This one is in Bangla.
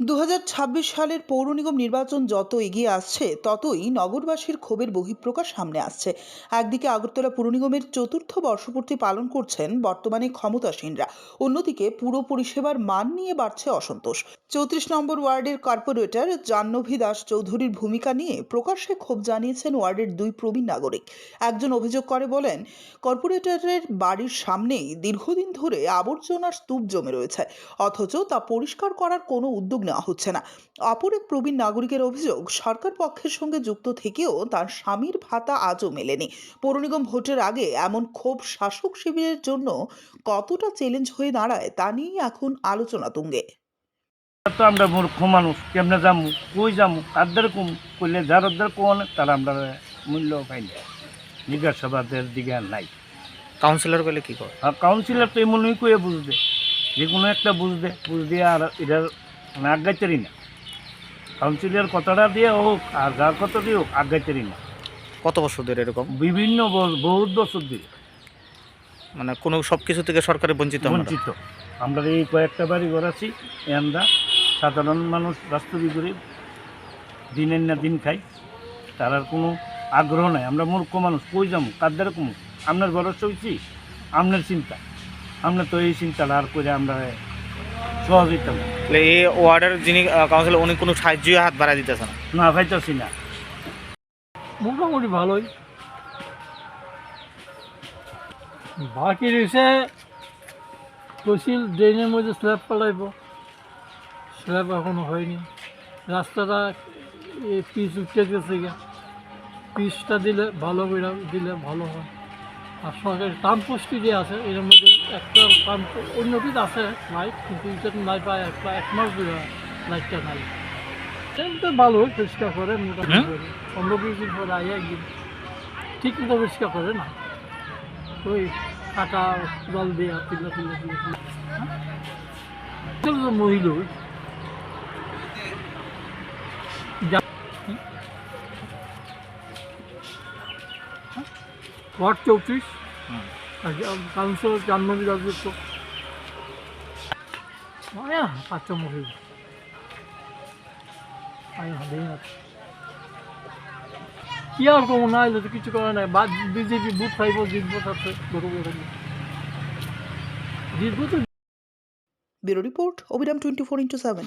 দু হাজার ছাব্বিশ সালের পৌর নিগম নির্বাচন যত এগিয়ে আসছে, ততই নগরবাসীর ক্ষোভের বহিঃপ্রকাশ সামনে আসছে। একদিকে আগরতলা পুর নিগমের চতুর্থ বর্ষপূর্তি পালন করছেন বর্তমানে ক্ষমতাসীনরা, অন্যদিকে পুর পরিষেবার মান নিয়ে বাড়ছে অসন্তোষ। চৌত্রিশ নম্বর ওয়ার্ডের কর্পোরেটর জাহ্নভী দাস চৌধুরীর ভূমিকা নিয়ে প্রকাশ্যে ক্ষোভ জানিয়েছেন ওয়ার্ডের দুই প্রবীণ নাগরিক। একজন অভিযোগ করে বলেন, কর্পোরেটরের বাড়ির সামনেই দীর্ঘদিন ধরে আবর্জনার স্তূপ জমে রয়েছে, অথচ তা পরিষ্কার করার কোনো উদ্যোগ নেওয়া হচ্ছে না। অপর এক প্রবীণ নাগরিকের অভিযোগ সরকার পক্ষের সঙ্গে যুক্ত থেকেও তার স্বামীর ভাতা আজও মেলেনি। পৌর নিগম ভোটের আগে এমন ক্ষোভ শাসক শিবিরের জন্য কতটা চ্যালেঞ্জ হয়ে দাঁড়ায় তা নিয়েই এখন আলোচনা তুঙ্গে। তো আমরা মূর্খ মানুষ কেমনে যামু কই যামু কাদের কম করলে যার ওদের কোন তারা আমরা মূল্য পাই না। জিজ্ঞাসাবাদের দিকে নাই। কাউন্সিলর বলে কি করে আর কাউন্সিলর তো এমনই কয়ে বুঝবে যে কোনো একটা বুঝবে বুঝ দিয়ে আর এটার মানে আগাইতেরই না। কাউন্সিলর কথাটা দিয়ে হোক আর যার কথা দিয়ে হোক আগাইতেরই না। কত বছর ধরে এরকম? বিভিন্ন বহুত বছর দিয়ে মানে কোনো সব কিছু থেকে সরকারে বঞ্চিত আমরা। বঞ্চিত। আমরা এই কয়েকটা বাড়ি ঘর আছি এই আমরা সাধারণ মানুষ বাস্তবিক গরিব দিনের না দিন খাই। তার আর কোনো আগ্রহ নাই। আমরা মূর্খ মানুষ কই যাব? কাদের কমু? আপনার ঘরের চলছি আপনার চিন্তা। আমরা তো এই চিন্তাটা আর করে আমরা সহযোগিতা না। এই ওয়ার্ডের যিনি কাউন্সিলর উনি কোনো সাহায্যই হাত দিতেছে না? না পাইতেছি না। মোটামুটি ভালোই। বাকি রয়েছে কইছিল ড্রেনের মধ্যে স্ল্যাব পালাইব। স্ল্যাব এখনও হয়নি। রাস্তাটা পিচ উঠতে গেছে গা পিচটা দিলে ভালো করে দিলে ভালো হয়। আর সরকারি পোস্টটি যে আছে এর মধ্যে একটা পাম্প অন্যটিতে আছে লাইট কিন্তু এটা নাই পায় এক এক মাস ধরে লাইটটা নাই। এটা ভালো পরিষ্কার করে মোটামুটি করে। পনেরো বিশ দিন পরে আই একদিন ঠিক মতো পরিষ্কার করে না। ওই কাটা জল দিয়ে পিল্লা পিল্লা পিল্লা চলো মহিল ওয়ার্ড চৌত্রিশ। কাউন্সিলর পাঁচটা মহিলা আয়া দেই না। কি আর করব? না এলে তো কিছু করে নাই। বা বিজেপি বুথ পাইব জিতবো তাতে গরু জিতবো তো bureau report Abiram twenty four into seven.